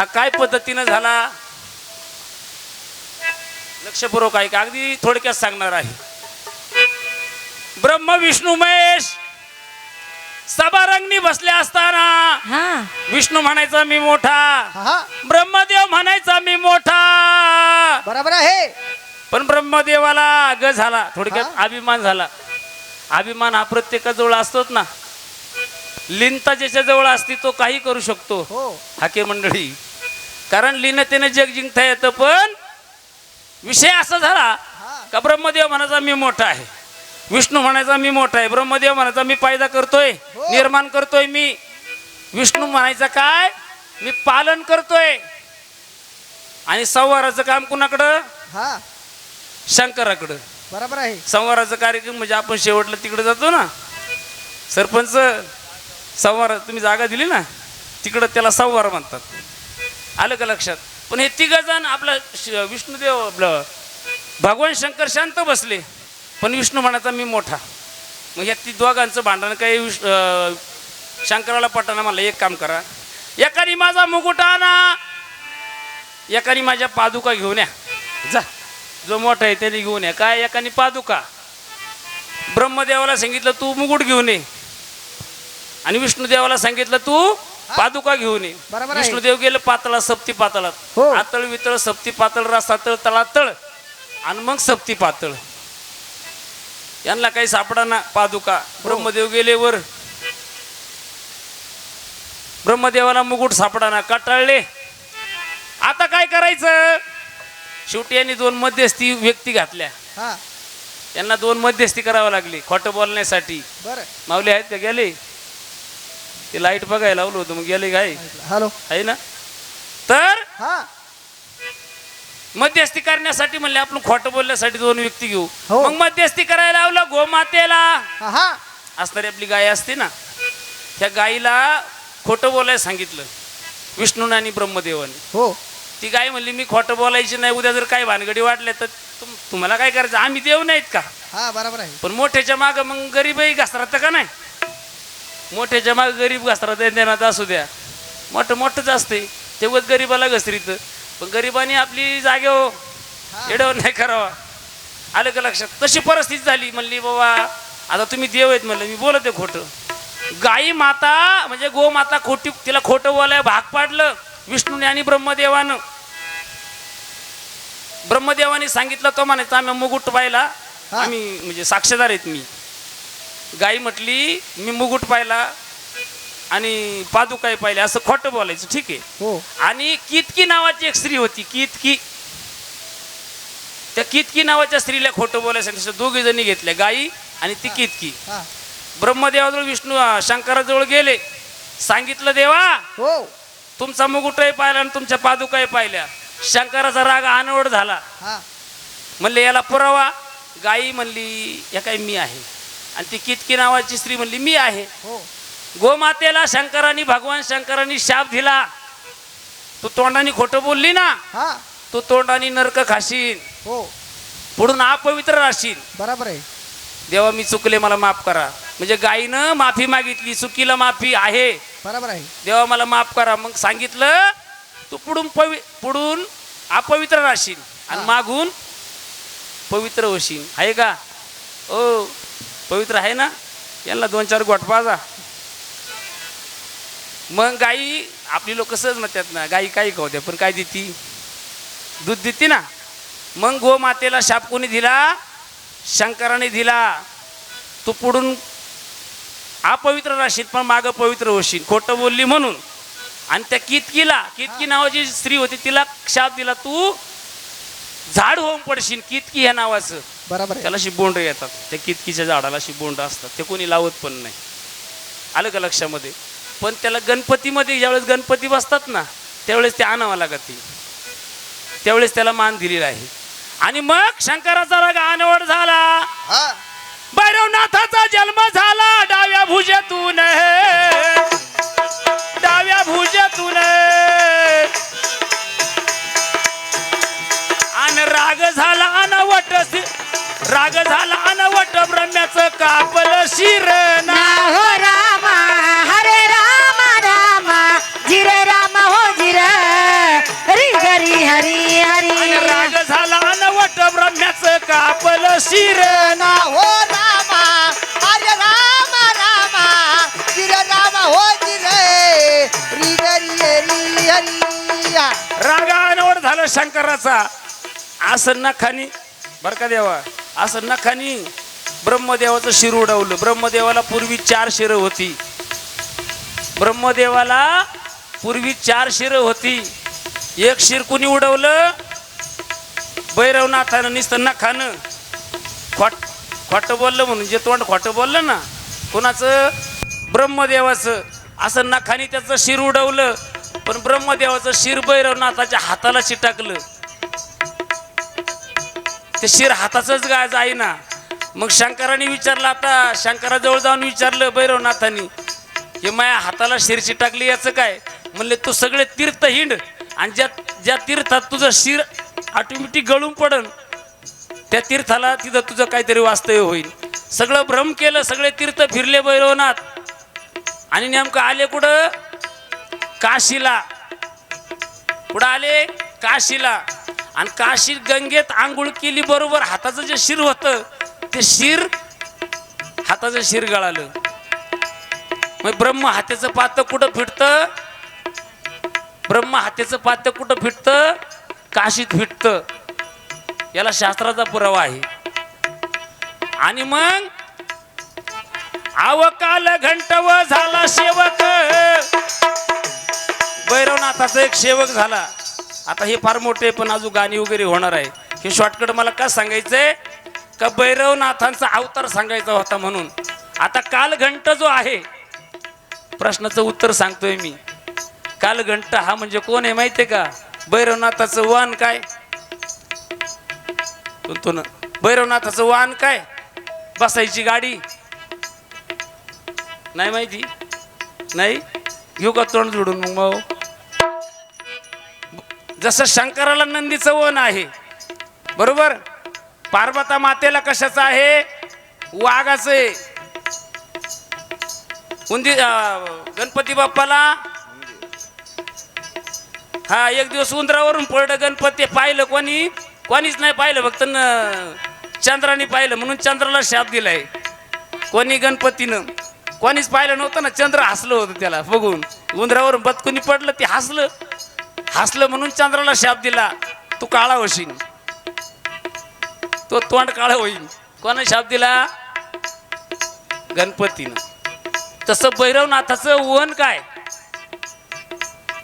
हा काय पद्धतीनं झाला? लक्षपूर्वक आहे का अगदी थोडक्यात सांगणार आहे. ब्रह्म विष्णू महेश सभारंगणी बसले असताना हा. विष्णू म्हणायचा मी मोठा. ब्रह्मदेव म्हणायचा मी मोठा. बरोबर आहे. पण ब्रह्मदेवाला ग झाला. थोडक्यात? अभिमान झाला. अभिमान हा प्रत्येकाजवळ असतोच ना. लिनता ज्याच्या जवळ असती तो काही करू शकतो. हो. हाके मंडळी कारण लिनतेने जग जिंकता येतं पण विषय असा झाला का ब्रह्मदेव म्हणायचा मी मोठा आहे. विष्णू म्हणायचा मी मोठा आहे. ब्रह्मदेव म्हणायचा मी पायदा करतोय हो. निर्माण करतोय मी. विष्णू म्हणायचा काय? मी पालन करतोय. आणि संवाराचं काम कुणाकडं? हा. शंकराकडं. बरोबर आहे. संवाराचा कार्यक्रम म्हणजे आपण शेवटला तिकडे जातो ना. सरपंच संवार तुम्ही जागा दिली ना? तिकडं त्याला संवार म्हणतात. आलं का लक्षात? पण हे तिघजण आपला श- विष्णुदेव आपलं भगवान शंकर शांत बसले. पण विष्णू म्हणायचा मी मोठा. मग या ती दोघांचं भांडण काही विष शंकराला पटाना मला एक काम करा. एकाने माझा मुकुट आणा. एकाने माझ्या पादुका घेऊन या. जा. जो मोठा आहे त्याने घेऊन या. काय? एकाने पादुका. ब्रह्मदेवाला सांगितलं तू मुकुट घेऊन ये. आणि विष्णुदेवाला सांगितलं तू पादुका घेऊन ये. बरोबर आहे. विष्णुदेव गेलं पातळा सप्ती पातळात हो. आतळ वितळ सप्ती पातळ रसातळ तळातळ आणि मग सप्ती पातळ. यांना काही सापडा ना पादुका. हो. ब्रह्मदेव गेले वर. ब्रह्मदेवाला मुकुट सापडा ना कटाळले. आता काय करायचं? शेवटी यांनी दोन मध्यस्थी व्यक्ती घातल्या. हा. यांना दोन मध्यस्थी करावं लागली खोटं बोलण्यासाठी. बरं. माऊली आहेत का? गेले. ते लाइट बघायला लावलं होतं मग गेले काय हॅलो. आहे ना? तर हा. मध्यस्थी करण्यासाठी म्हणले आपण खोटं बोलण्यासाठी दोन व्यक्ती घेऊ. हो. मग मध्यस्थी करायला लावलं गोमातेला. हा. हा असणारी आपली गाय असते ना त्या गाईला खोटं बोलायला सांगितलं विष्णूने आणि ब्रह्मदेवाने. हो. ती गाय म्हणली मी खोटं बोलायची नाही उद्या जर काही भानगडी वाटल्या तर तुम तुम्हाला काय करायचं? आम्ही देव नाहीत का? हा बरोबर आहे. पण मोठ्याच्या मागं मग गरीबही घसरत का नाही? मोठ्याच्या मागं गरीब घसरत देण्यात असू द्या. मोठं मोठंच असते. तेवढंच गरीबाला घसरीत. पण गरिबाने आपली जागेवर एडवण नाही करावा. आलं का लक्षात? तशी परिस्थिती झाली. म्हणली बाबा आता तुम्ही देव आहेत म्हणलं. मी बोलत आहे खोटं. गाई माता म्हणजे गो माता खोटी तिला खोटं बोलाय भाग पाडलं. विष्णूने आणि ब्रह्मदेवानं. ब्रह्मदेवाने सांगितलं तो म्हणायचं आम्ही मुकुट पाहिला हा. आम्ही म्हणजे साक्षीदार आहेत मी. गाई म्हटली मी मुकुट पाहिला आणि पादुकाई पाहिले असं खोटं बोलायचं ठीक आहे. हो. आणि कितकी नावाची एक स्त्री होती कितकी? त्या कितकी नावाच्या स्त्रीला खोटं बोलायसाठी दोघी जणी घेतल्या गाई आणि ती कितकी. ब्रह्मदेवाजवळ विष्णू शंकराजवळ गेले. सांगितलं देवा हो. तुमचा मुकुटही पाहिला आणि तुमच्या पादुकाही पाहिल्या. शंकराचा राग अनवड झाला. म्हणले याला पुरावा. गाई म्हणली या काय मी आहे? आणि ती कितकी नावाची स्त्री म्हणली मी आहे. हो. गोमातेला शंकरांनी भगवान शंकरांनी शाप दिला. तू तोंडाने खोटं बोलली ना हा. तू तोंडाने नरक खाशील हो. पुढून अपवित्र राहशील. बरोबर आहे. देवा मी चुकले मला माफ करा. म्हणजे गायीनं माफी मागितली चुकीला माफी आहे. बरोबर आहे. देवा मला माफ करा. मग सांगितलं तू पुढून पवि पुढून अपवित्र राहशील आणि हा. मागून पवित्र होशील. आहे का? ओ पवित्र आहे ना? यांना दोन चार गोट पाजा. मग गाई आपली लोक सहज म्हणतात ना गाई काही खाऊ द्या पण काय देती? दूध देते ना. मग गोमातेला शाप कोणी दिला? शंकराने दिला. तू पुढून अपवित्र राहशील पण मागं पवित्र होशील. खोटं बोलली म्हणून. आणि त्या कितकीला कितकी नावाची स्त्री होती तिला शाप दिला तू झाड होऊन पडशील कितकी ह्या नावाचं. बरोबर आहे. त्याला शिबोंड येतात. त्या कितकीच्या झाडाला शिबोंड असतात ते कोणी लावत पण नाही. आलं का लक्षामध्ये? पण त्याला गणपतीमध्ये ज्यावेळेस गणपती बसतात ना त्यावेळेस ते आणावं लागत त्यावेळेस त्याला मान दिलेला आहे. आणि मग शंकराचा राग अनवड झाला. भैरवनाथाचा जन्म झाला. डाव्या भुजेतून. डाव्या भुजेतून राग झाला अनवट ब्रम्याच कापल शिर ना. हो रामा हरे रामा रामा जिरे रामा हो जिर. हरी हरी हरी हरी. राग झाला अनवट ब्रम्याच कापल शिर ना. हो रामा हरे रामा रामा रामा हो जिरे. हरी हरी हरी रागा अनवट झाला शंकराचा. आसन ना खानी बर का देवा? असं नखानी ब्रह्मदेवाचं शिर उडवलं. ब्रह्मदेवाला पूर्वी चार शिरं होती. ब्रह्मदेवाला पूर्वी चार शिरं होती. एक शिर कुणी उडवलं? भैरवनाथानं निसतं नखानं. खोट खोटं बोललं म्हणून जे तोंड खोटं बोललं ना कोणाचं? ब्रह्मदेवाचं. असं नखानी त्याचं शिर उडवलं पण ब्रह्मदेवाचं शिर भैरवनाथाच्या हाताला चिटाकलं ते शिर हाताचंच गाय जाईना मग शंकराने विचारलं आता शंकराजवळ जाऊन विचारलं भैरवनाथानी हे माया हाताला शिरची टाकली याचं काय? म्हणले तू सगळे तीर्थ हिंड आणि ज्या ज्या तीर्थात तुझं शिर ऑटोमॅटिक गळून पडन त्या तीर्थाला तिथं तुझं काहीतरी वास्तव्य होईल. सगळं भ्रम केलं सगळे तीर्थ फिरले भैरवनाथ. आणि नेमकं आले कुठं? काशीला. कुठं आले? काशीला. आणि काशीर गंगेत आंघोळ केली बरोबर हाताचं जे शिर होतं ते शिर हाताचं शिर गळालं. मग ब्रह्म हात्याचं पात कुठं फिटतं? ब्रह्म हात्याचं पात्य कुठं फिटतं? काशीत फिटतं. याला शास्त्राचा पुरावा आहे. आणि मग आवकाल घंटव झाला सेवक भैरवनाथाचा एक सेवक झाला. आता हे फार मोठे पण अजून गाणी वगैरे होणार आहे. हे शॉर्टकट मला का सांगायचंय? का भैरवनाथांचा अवतार सांगायचा होता म्हणून. आता कालघंट जो आहे प्रश्नाचं उत्तर सांगतोय मी. कालघंट हा म्हणजे कोण आहे माहितीये का? भैरवनाथाचं वाहन काय? म्हणतो ना भैरवनाथाचं वाहन काय? बसायची गाडी. नाही माहिती? नाही? घेऊ का तोंड जोडून मग? भाऊ जसं शंकराला नंदीचं वन आहे बरोबर? पार्वता मातेला कशाचं आहे? वाघाचं आहे. उंदी गणपती बाप्पाला? हा एक दिवस उंदरावरून पडलं गणपती पाहिलं कोणी? कोणीच नाही पाहिलं फक्त न चंद्राने पाहिलं म्हणून चंद्राला शाप दिलाय. कोणी गणपतीनं? कोणीच पाहिलं नव्हतं ना चंद्र हसलं होतं त्याला बघून. उंदरावरून बदकुनी पडलं ते हसलं. हसलं म्हणून चंद्राला शाप दिला. तू काळा होशील. तो तोंड काळा होईल. कोणा शाप दिला? गणपतीनं. तसं भैरवनाथाचं वन काय?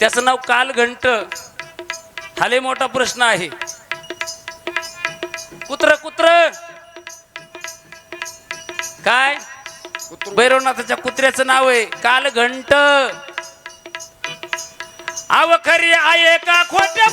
त्याचं नाव कालघंट. हा लय मोठा प्रश्न आहे. कुत्र कुत्र? काय? भैरवनाथाच्या कुत्र्याचं नाव आहे कालघंट. अव खरी आहे का खोट्या?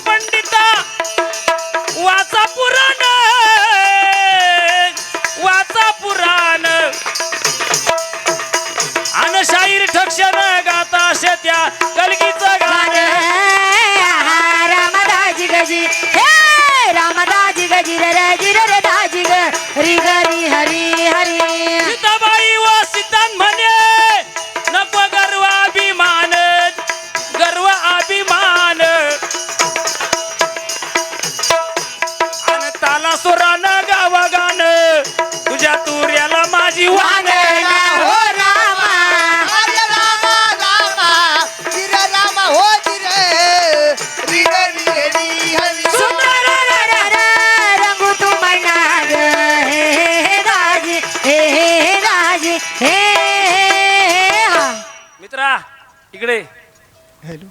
हॅलो.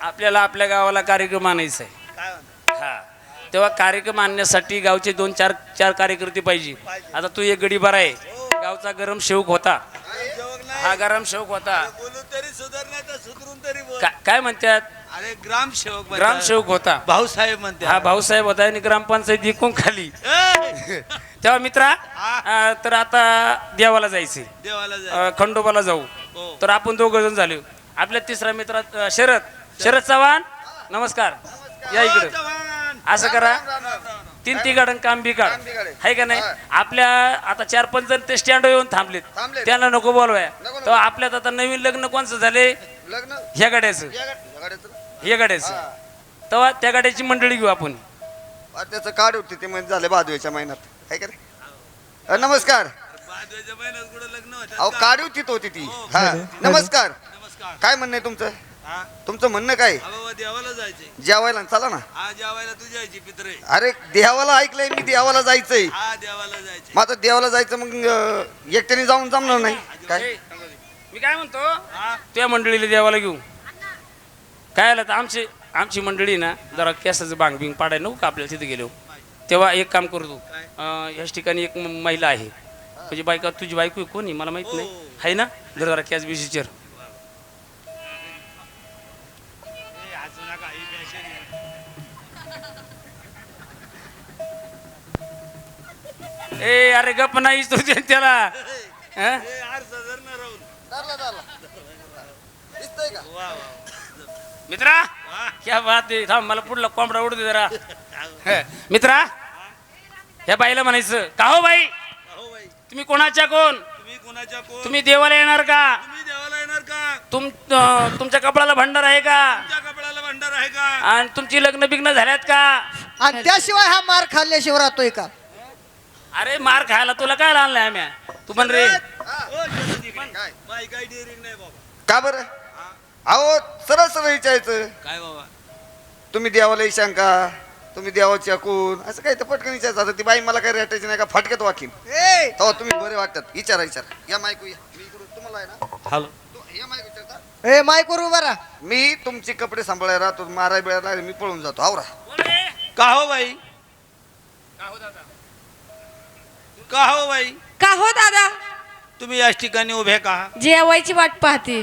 आपल्याला आपल्या गावाला कार्यक्रम आणायचा आहे. हा. तेव्हा कार्यक्रम आणण्यासाठी गावचे दोन चार चार कार्यकर्ते पाहिजे. आता तू एक गडी बरा आहे गावचा गरम शेवक होता. हा गरम शेवक होता. तरी सुधार नाही तर सुधरून तरी बोल. का- काय म्हणतात? अरे ग्रामसेवक म्हणतात. ग्रामसेवक होता. भाऊसाहेब म्हणते हा भाऊसाहेब होता आणि ग्रामपंचायत जिंकून खाली. तेव्हा मित्रा अं, तर आता देवाला जायचंय. देवाला जाय खंडोबाला जाऊ. हो. तर आपण दोघ जण झालो. आपल्या तिसरा मित्र शरद. शरद चव्हाण नमस्कार. या इकडे. असं करा. तीन तिघाडन काम बिघाड. आहे का नाही? आपल्या आता चार पाच जण ते स्टँड येऊन थांबलेत. त्यांना नको बोलवाय. तर आपल्यात आता नवीन लग्न कोणचं झाले लग्न? ह्या गाड्याचं. ह्या गाड्याचं? तेव्हा त्या गाड्याची मंडळी घेऊ आपण. त्याचं कार्ड होते ते म्हणजे झाले भादवेच्या महिन्यात. काय का नमस्कार. बाजूच्या महिन्यात कुठं लग्न होतं? अहो कार्ड होती तो होती ती. हा. नमस्कार. नमस्कार. काय म्हणणं आहे तुमचं? हा? तुमचं म्हणणं काय? हा बाबा देवाला जायचंय. जेवायला चला ना. हा जेवायला तू जायची पित्र. आहे अरे देवाला ऐकलंय मी देवाला जायचंय. हा देवाला जायचंय. मग आता देवाला जायचं मग अं, एकट्याने जाऊन जमणार नाही. काय? ए, मी काय म्हणतो? हा? त्या मंडळीला देवाला घेऊ काय आलं तर आमची आमची मंडळी ना जरा केसाचं बांग बिंग पाडायला नको का आपल्याला तिथे गेलो तेव्हा एक काम करतो अं, याच ठिकाणी एक म- महिला आहे. म्हणजे बायका तुझी बायको आहे कोणी मला माहीत नाही. आहे ना? जर जरा कॅश बिशीचर ए अरे गप नाही तू त्याला. हं? ए, आर सदर न राहून. वा वा मित्रा क्या बात आहे थांब मला पुढला कोंबडा उडू दे जरा. हं. मित्रा ह्या बाईला म्हणायचं का हो बाई? हो बाई? तुम्ही कोणाच्या कोण? तुम्ही कोणाच्या कोण? तुम्ही देवाला येणार का? तुम्ही देवाला येणार का? तुम अं, तुमच्या कपड्याला भंडार आहे का? तुमच्या कपड्याला भंडार आहे का? आणि तुमची लग्न बिग्न झाल्यात का? आणि त्याशिवाय हा मार खाल्ल्याशिवाय राहतोय का? अरे मार खायला तुला काय आणलाय आम्ही? तू पण रे. काय डेअरिंग नाही बाबा का बरं? अहो सरळ सरळ विचारायचं. काय बाबा? तुम्ही देवाला येशान का तुम्ही देवाची अकून असं काही तर पटकन विचारायचं आता ती बाई मला काही रेटायची नाही का? फटक्यात वाकीन तेव्हा तुम्ही बरे वाटतात. विचारा विचार. या मायकू या. मी इकडून तुम्हाला आहे ना? हॅलो. तू- या मायकू विचारता? ए माय करू बरा मी तुमचे कपडे सांभाळायला राहतो माराय बिळायला मी पळून जातो. आवरा. का हो बाई? का हो बाई? का हो दादा? तुम्ही याच ठिकाणी उभे का? जेवायची वाट पाहते.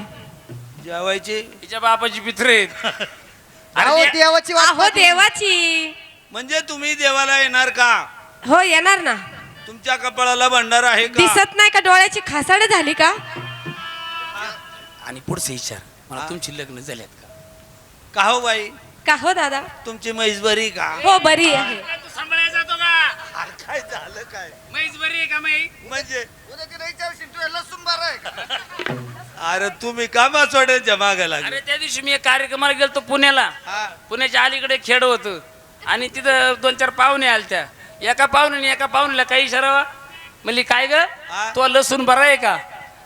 जेवायचे? तिच्या बापाची पित्र आहेत. अहो अरे देवाची वाट अहो पाहते. देवाची. म्हणजे तुम्ही देवाला येणार का? हो येणार ना. तुमच्या कपाळाला भंडार आहे का? दिसत नाही का? डोळ्याची खासाड झाली का? आणि पुढचे विचार. मला तुमची लग्न झाल्यात का? का हो बाई? का हो दादा? तुमची म्हैस बरी का? हो बरी आहे तू सांभाळायला जातो का काय झालं काय? बरी आहे का म्हैस? म्हणजे? उद्या तिला विचारशील तुझ्या लसूण बारा आहे का? अरे तुम्ही कामा सोडायच्या मागे लागले. अरे त्या दिवशी मी एक कार्यक्रमाला गेलतो पुण्याला. हा. पुण्याच्या अलीकडे खेड होतं. आणि तिथं दोन चार पाहुणे आल्या त्या एका पाहुण्याने एका पाहुण्याला काही इशारा म्हणली काय ग? हा? तो लसूण बरा आहे का?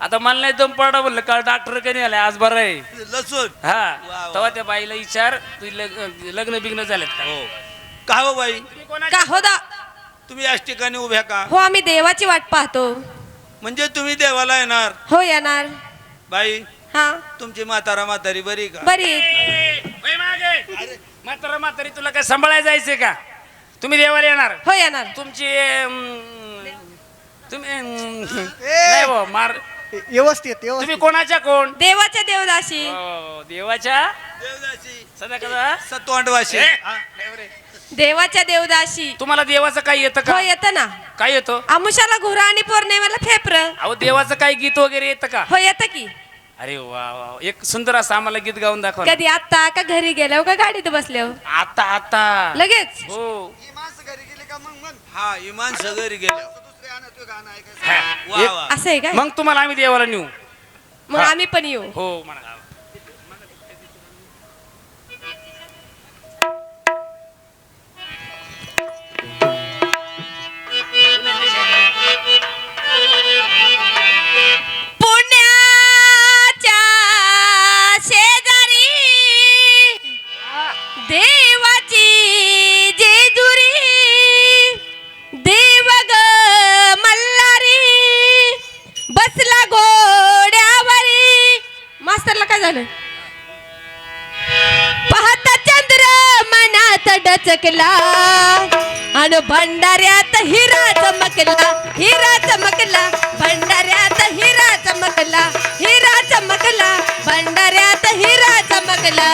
आता मला नाही दम पडा बोललं का डॉक्टर कधी आलाय आज बरं आहे. लसूण? हा. वा. तेव्हा त्या बाईला विचार तू लग्न बिग्न झालेत का? हो. का हो बाई? कोणाच्या- का हो दा तुम्ही याच ठिकाणी उभ्या का? हो आम्ही देवाची वाट पाहतो. म्हणजे तुम्ही देवाला येणार? हो येणार. बाई हा. तुमची म्हातारा म्हातारी बरी का? बरी. वय मागे. म्हातारा म्हातारी तुला काय सांभाळायला जायचंय का? तुम्ही देवाला येणार? हो येणार. तुमची अं, तुम्ही अं, नाही भाऊ, मार. व्यवस्थित व्यवस्थित. तुम्ही कोणाच्या कोण? देवाच्या देवदाशी. हो, देवाच्या? देवदासी सदा कदा सत्वांडवाशी हा. देवाच्या देवदाशी. तुम्हाला देवाचं काय येतं हो का येतं ना. काय येतं? आमुषाला घोरा आणि पौर्णिमेला फेपर. अहो देवाचं काय गीत वगैरे येतं का? हो येतं की. अरे वा वा एक सुंदर असं आम्हाला गीत गाऊन दाखवा ना. कधी आता का घरी गेल्यावर का गाडीत बसल्यावर? आता आता. लगेच. हो. ही माणसं घरी गेली का मग मग? हा इमान सगळी गेल्या दुसरे आणा तुझं गाणं ऐकायचं. हा. वा वा. असं आहे काय? मग तुम्हाला आम्ही देवाला नेऊ. मग हा. आम्ही पण येऊ. हो म्हणा. काय झालं? पाहता चंद्र मनात डचकला आणि भंडाऱ्यात हिरा चमकला हिरा चमकला भंडाऱ्यात हिरा चमकला हिरा चमकला भंडाऱ्यात हिरा चमकला.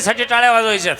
भंडाऱ्यात टाळ्या वाजवायच्यात.